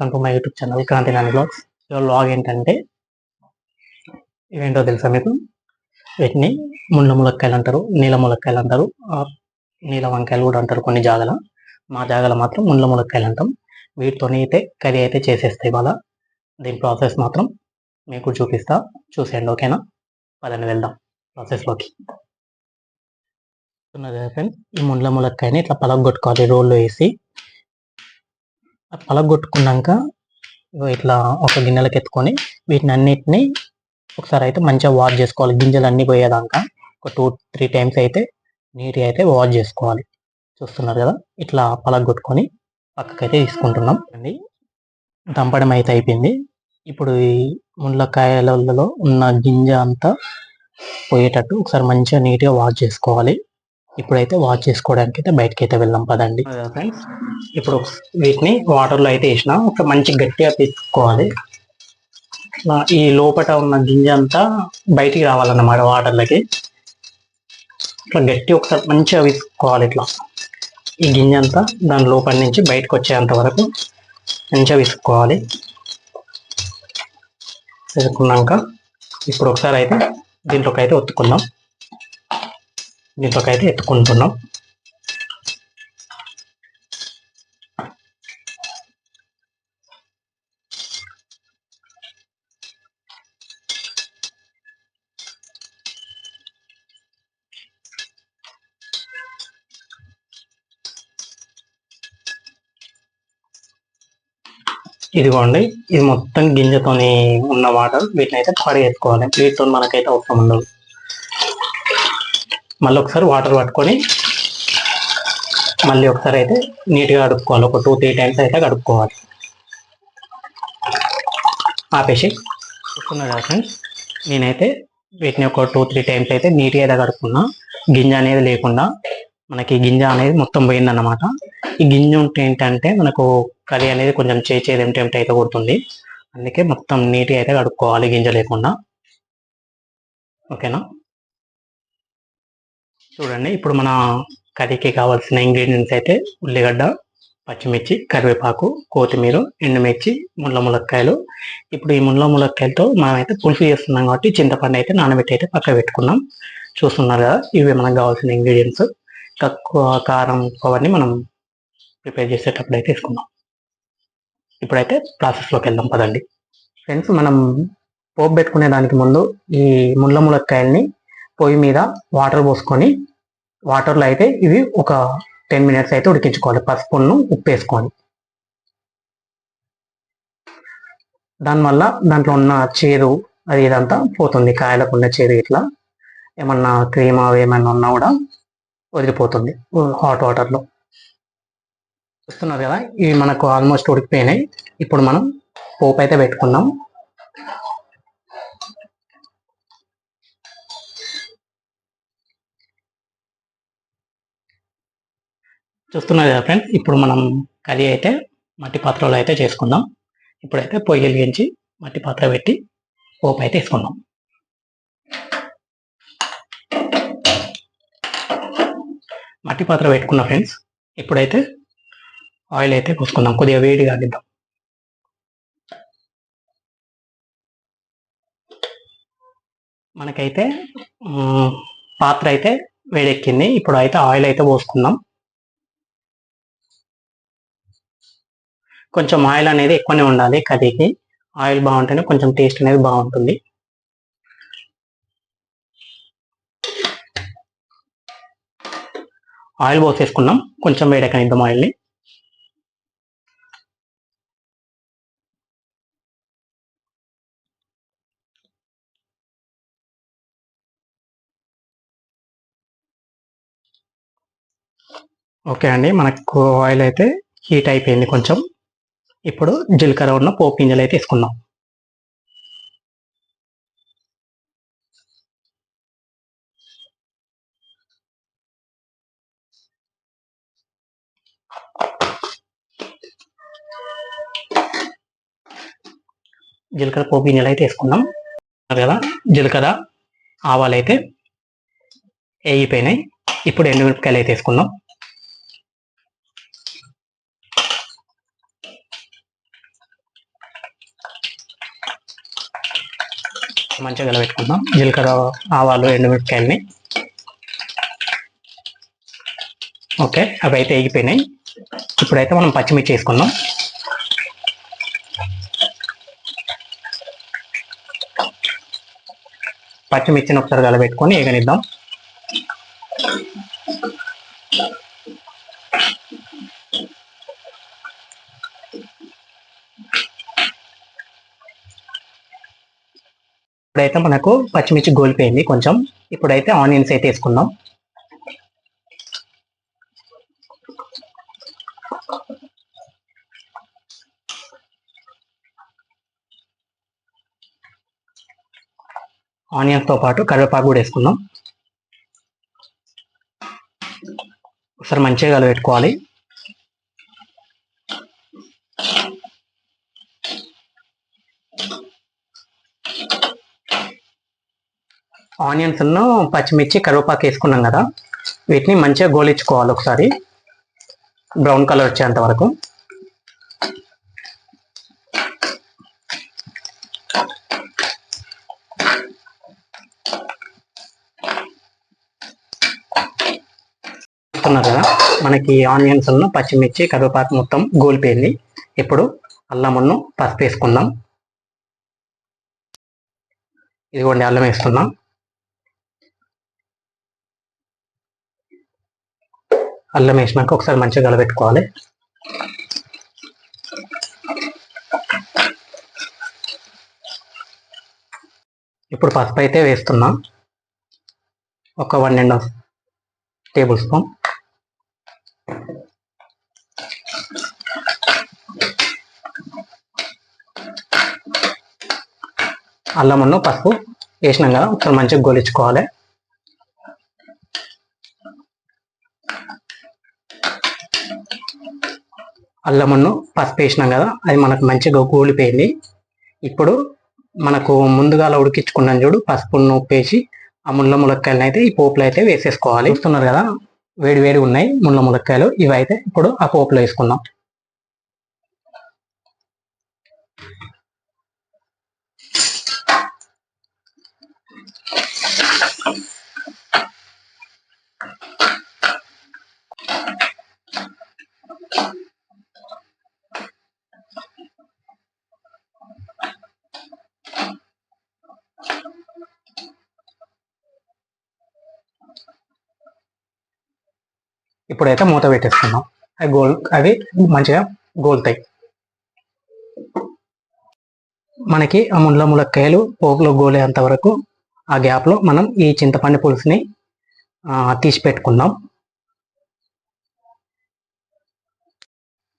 Welcome to my YouTube channel Kranthi Nani vlogs ఇవాళ vlog ఏంటంటే ఇవేంటో తెలుసా మీకు? వీటిని ముళ్ళ ములక్కాయలు అంటారు నీల ములక్కాయలు అంటారు నీల వంకాయలు కూడా అంటారు కొన్ని జాగల. మా జాగల మాత్రం ముళ్ళ ములక్కాయలు అంటాం. వీటితోనే అయితే కర్రీ అయితే చేసేస్తాయి ఇవాళ. దీని ప్రాసెస్ మాత్రం మీకు చూపిస్తా చూసేయండి ఓకేనా పదని వెళ్దాం ప్రాసెస్లోకి ఈ ముండ్ల ములక్కాయని ఇట్లా పలగొట్టుకోవాలి రోల్లో వేసి. పలగొట్టుకున్నాక ఇట్లా ఒక గిన్నెలకు ఎత్తుకొని వీటిని అన్నిటిని ఒకసారి అయితే మంచిగా వాష్ చేసుకోవాలి. గింజలు అన్ని పోయేదాకా ఒక టూ త్రీ టైమ్స్ అయితే నీట్గా అయితే వాష్ చేసుకోవాలి. చూస్తున్నారు కదా? ఇట్లా పలగొట్టుకొని పక్కకైతే తీసుకుంటున్నాం. అండి దంపడం అయితే అయిపోయింది. ఇప్పుడు ఈ ముళ్ళకాయలలో ఉన్న గింజ అంతా పోయేటట్టు ఒకసారి మంచిగా నీట్గా వాష్ చేసుకోవాలి. ఇప్పుడైతే వాష్ చేసుకోవడానికి అయితే బయటకి అయితే వెళ్దాం పదండి ఫ్రెండ్స్ ఇప్పుడు వీటిని వాటర్లో అయితే వేసిన ఒక మంచి గట్టిగా తీసుకోవాలి. ఈ లోపట ఉన్న గింజ అంతా బయటికి రావాలన్నమాట వాటర్లకి ఇట్లా గట్టి ఒకసారి మంచిగా విసుకోవాలి ఇట్లా. ఈ గింజ అంతా దాని లోపల నుంచి బయటకు వచ్చేంత వరకు మంచిగా విసుకోవాలి విసుకున్నాక ఇప్పుడు ఒకసారి అయితే దీంట్లోకి అయితే ఒత్తుకుందాం. దీంట్లోకి అయితే ఎత్తుకుంటున్నాం. ఇదిగోండి ఇది మొత్తం గింజతోని ఉన్న వాటర్ వీటిని అయితే పడేసుకోవాలి. వీటితో మనకైతే అవసరం ఉండదు. మళ్ళీ ఒకసారి వాటర్ పట్టుకొని మళ్ళీ ఒకసారి అయితే నీట్గా కడుక్కోవాలి. ఒక టూ త్రీ టైమ్స్ అయితే కడుక్కోవాలి. ఆపేసి చూస్తున్నారు కదా ఫ్రెండ్స్ నేనైతే వీటిని ఒక టూ త్రీ టైమ్స్ అయితే నీట్గా అయితే కడుక్కున్నా. గింజ అనేది లేకుండా మనకి గింజ అనేది మొత్తం పోయిందన్నమాట. ఈ గింజ ఉంటే ఏంటంటే మనకు కర్రీ అనేది కొంచెం చేసేది ఏమిటేమిటి అయితే కొడుతుంది. అందుకే మొత్తం నీట్గా అయితే కడుక్కోవాలి గింజ లేకుండా. ఓకేనా? చూడండి ఇప్పుడు మన కర్రీకి కావాల్సిన ఇంగ్రీడియంట్స్ అయితే ఉల్లిగడ్డ పచ్చిమిర్చి కరివేపాకు కొత్తిమీర ఎండుమిర్చి ముళ్ళ ములక్కాయలు. ఇప్పుడు ఈ ముళ్ళ ములక్కాయలతో మనమైతే పులుసు చేస్తున్నాం కాబట్టి చింతపండు అయితే నానబెట్టి అయితే పక్క పెట్టుకున్నాం. చూస్తున్నారు కదా ఇవి మనకు కావాల్సిన ఇంగ్రీడియంట్స్ తక్కువ కారం అవన్నీ మనం ప్రిపేర్ చేసేటప్పుడు అయితే తీసుకున్నాం ఇప్పుడైతే ప్రాసెస్లోకి వెళ్దాం పదండి. ఫ్రెండ్స్ మనం పోపు పెట్టుకునే దానికి ముందు ఈ ముళ్ళ ములక్కాయల్ని పొయ్యి మీద వాటర్ పోసుకొని వాటర్లో అయితే ఇవి ఒక టెన్ మినిట్స్ అయితే ఉడికించుకోవాలి. పసుపును ఉప్పు వేసుకొని దానివల్ల దాంట్లో ఉన్న చేదు అది ఇదంతా పోతుంది. కాయలకు ఉన్న చేదు ఇట్లా. ఏమన్నా క్రీమ్ అవి ఏమన్నా ఉన్నా కూడా వదిలిపోతుంది హాట్ వాటర్లో. చూస్తున్నారు కదా ఇవి మనకు ఆల్మోస్ట్ ఉడికిపోయినాయి. ఇప్పుడు మనం పోపు అయితే పెట్టుకున్నాం. చూస్తున్నారు కదా ఫ్రెండ్స్ ఇప్పుడు మనం కర్రీ అయితే మట్టి పాత్రలో అయితే చేసుకుందాం. ఇప్పుడైతే పొయ్యి వెలిగించి మట్టి పాత్ర పెట్టి పోపు అయితే వేసుకుందాం. మట్టి పాత్ర పెట్టుకున్న ఫ్రెండ్స్ ఇప్పుడైతే ఆయిల్ అయితే పోసుకుందాం. కొద్దిగా వేడిగా అడిద్దాం మనకైతే పాత్ర అయితే వేడెక్కింది. ఇప్పుడు అయితే ఆయిల్ అయితే పోసుకుందాం. కొంచెం ఆయిల్ అనేది ఎక్కువనే ఉండాలి కర్రీకి. ఆయిల్ బాగుంటేనే కొంచెం టేస్ట్ అనేది బాగుంటుంది. ఆయిల్ పోసేసుకున్నాం. కొంచెం వేడెక్కనిద్దాం ఆయిల్ని. ఓకే అండి. మనకు ఆయిల్ అయితే హీట్ అయిపోయింది కొంచెం. ఇప్పుడు జీలకర్ర ఉన్న పోపు గింజలు అయితే వేసుకుందాం. జీలకర్ర పోపు గింజలు అయితే వేసుకున్నాం కదా? జీలకర్ర ఆవాలు అయితే వేయిపోయినాయి ఇప్పుడు ఎండుమిరపకాయలు అయితే వేసుకుందాం. మంచిగా కలబెట్టుకుందాం. జీలకర్ర ఆవాలు ఎండుమిరపకాయలని. ఓకే అవి అయితే ఎగిపోయినాయి ఇప్పుడైతే మనం పచ్చిమిర్చి వేసుకుందాం. పచ్చిమిర్చిని ఒకసారి కలబెట్టుకొని ఏగనిద్దాం. ఇప్పుడైతే మనకు పచ్చిమిర్చి గోలిపోయింది కొంచెం. ఇప్పుడైతే ఆనియన్స్ అయితే వేసుకుందాం. ఆనియన్స్తో పాటు కరివేపాకు కూడా వేసుకుందాం. ఒకసారి మంచిగా కలబెట్టుకోవాలి ఆనియన్స్ను పచ్చిమిర్చి కరివేపాకు వేసుకున్నాం కదా. వీటిని మంచిగా గోలించుకోవాలి ఒకసారి. బ్రౌన్ కలర్ వచ్చేంత వరకు. చూస్తున్నారు కదా మనకి ఆనియన్స్ను పచ్చిమిర్చి కరివేపాకు మొత్తం గోలిపోయింది. ఇప్పుడు అల్లమును పసుపు వేసుకుందాం. ఇదిగోండి అల్లం వేస్తున్నాం అల్లం వేసినాక ఒకసారి మంచిగా కలబెట్టుకోవాలి. ఇప్పుడు పసుపు అయితే వేస్తున్నాం. ఒక one and half tablespoon. అల్లమును పసుపు వేసినాం కదా ఒకసారి మంచిగా గోలించుకోవాలి. అల్లమన్ను పసుపు వేసినాం కదా అది మనకు మంచిగా గోలిపోయింది ఇప్పుడు మనకు ముందుగా ఉడికించుకున్నాం చూడు పసుపును ఉప్పేసి ఆ ముళ్ళ ములక్కాయలను అయితే ఈ పోపులో అయితే వేసేసుకోవాలి. చూస్తున్నారు కదా వేడి వేడి ఉన్నాయి ముళ్ళ ములక్కాయలు. ఇవి అయితే ఇప్పుడు ఆ పోపులో వేసుకుందాం. ఇప్పుడైతే మూత పెట్టేస్తున్నాం అవి గోల్ అవి మంచిగా గోలుతాయి. మనకి ఆ ముళ్ళ ములక్కాయలు పోపులో గోలేంత వరకు ఆ గ్యాప్లో మనం ఈ చింతపండు పులుసుని తీసి పెట్టుకుందాం.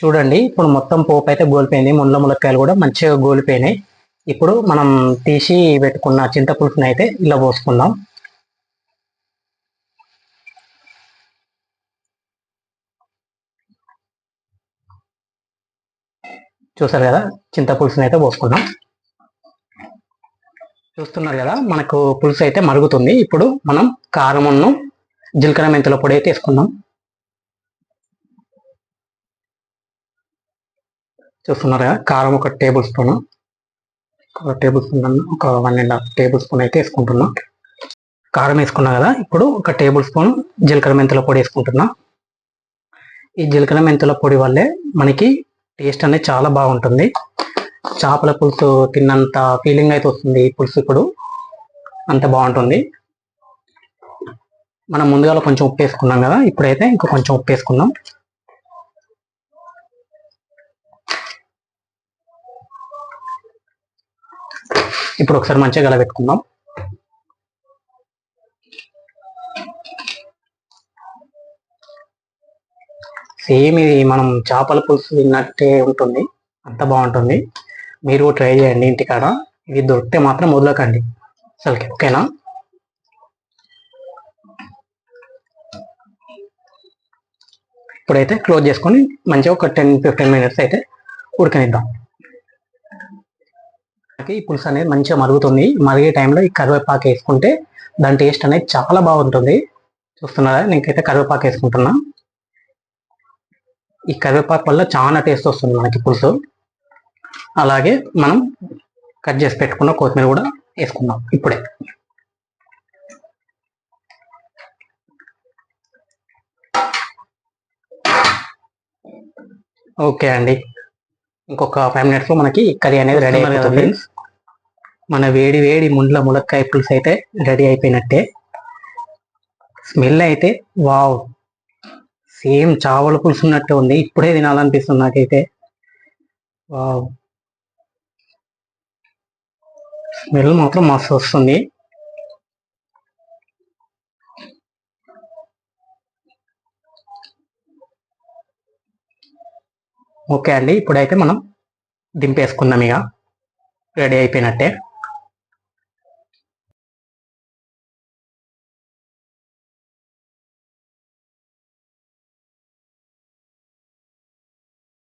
చూడండి ఇప్పుడు మొత్తం పోపు అయితే గోలిపోయింది. ముళ్ళ ములక్కాయలు కూడా మంచిగా గోలిపోయినాయి. ఇప్పుడు మనం తీసి పెట్టుకున్న చింతపులుసుని అయితే ఇలా పోసుకుందాం. చూసారు కదా? చింతపులుసుని అయితే పోసుకున్నాం చూస్తున్నారు కదా? మనకు పులుసు అయితే మరుగుతుంది. ఇప్పుడు మనం కారమును జీలకర్ర మెంతుల పొడి అయితే వేసుకుందాం. చూస్తున్నారు కదా? కారం ఒక టేబుల్ స్పూన్. ఒక టేబుల్ స్పూన్ ఒక one and half tablespoon అయితే వేసుకుంటున్నాం. కారం వేసుకున్నా కదా? ఇప్పుడు ఒక టేబుల్ స్పూన్ జీలకర్ర మెంతుల పొడి వేసుకుంటున్నా. ఈ జీలకర్ర మెంతుల పొడి వల్లే మనకి టేస్ట్ అనేది చాలా బాగుంటుంది. చేపల పులుసు తిన్నంత ఫీలింగ్ అయితే వస్తుంది ఈ పులుసు ఇప్పుడు. అంత బాగుంటుంది. మనం ముందుగా కొంచెం ఉప్పు వేసుకున్నాం కదా ఇప్పుడైతే ఇంకా కొంచెం ఉప్పు వేసుకుందాం. ఇప్పుడు ఒకసారి మంచిగా గలబెట్టుకుందాం సేమ్ ఇది మనం చేపల పులుసు తిన్నట్టే ఉంటుంది. అంత బాగుంటుంది. మీరు ట్రై చేయండి ఇంటికాడ. ఇది దొరికితే మాత్రం వదలకండి. అసలుకి ఓకేనా? ఇప్పుడైతే క్లోజ్ చేసుకొని మంచిగా ఒక టెన్ ఫిఫ్టీన్ మినిట్స్ అయితే ఉడకనిద్దాం. మనకి ఈ పులుసు అనేది మంచిగా మరుగుతుంది. మరిగే టైంలో ఈ కరివేపాకు వేసుకుంటే దాని టేస్ట్ అనేది చాలా బాగుంటుంది. చూస్తున్నారా? నేనైతే కరివేపాకు వేసుకుంటున్నా. ఈ కరివేపాకు వల్ల చాలా టేస్ట్ వస్తుంది మనకి పులుసు. అలాగే మనం కట్ చేసి పెట్టుకున్న కొత్తిమీర కూడా వేసుకుందాం ఇప్పుడే. ఓకే అండి. ఇంకొక ఫైవ్ మినిట్స్లో మనకి కర్రీ అనేది రెడీ అయిపోతుంది. మన వేడి వేడి ముండ్ల ములక్కాయ పులుసు అయితే రెడీ అయిపోయినట్టే. స్మెల్ అయితే వావ్. సేమ్ చావల పులుసు ఉన్నట్టు ఉంది. ఇప్పుడే తినాలనిపిస్తుంది నాకైతే. వావ్. స్మెల్ మాత్రం మస్తు వస్తుంది. ఓకే అండి ఇప్పుడైతే మనం దింపేసుకుందాం ఇక. రెడీ అయిపోయినట్టే.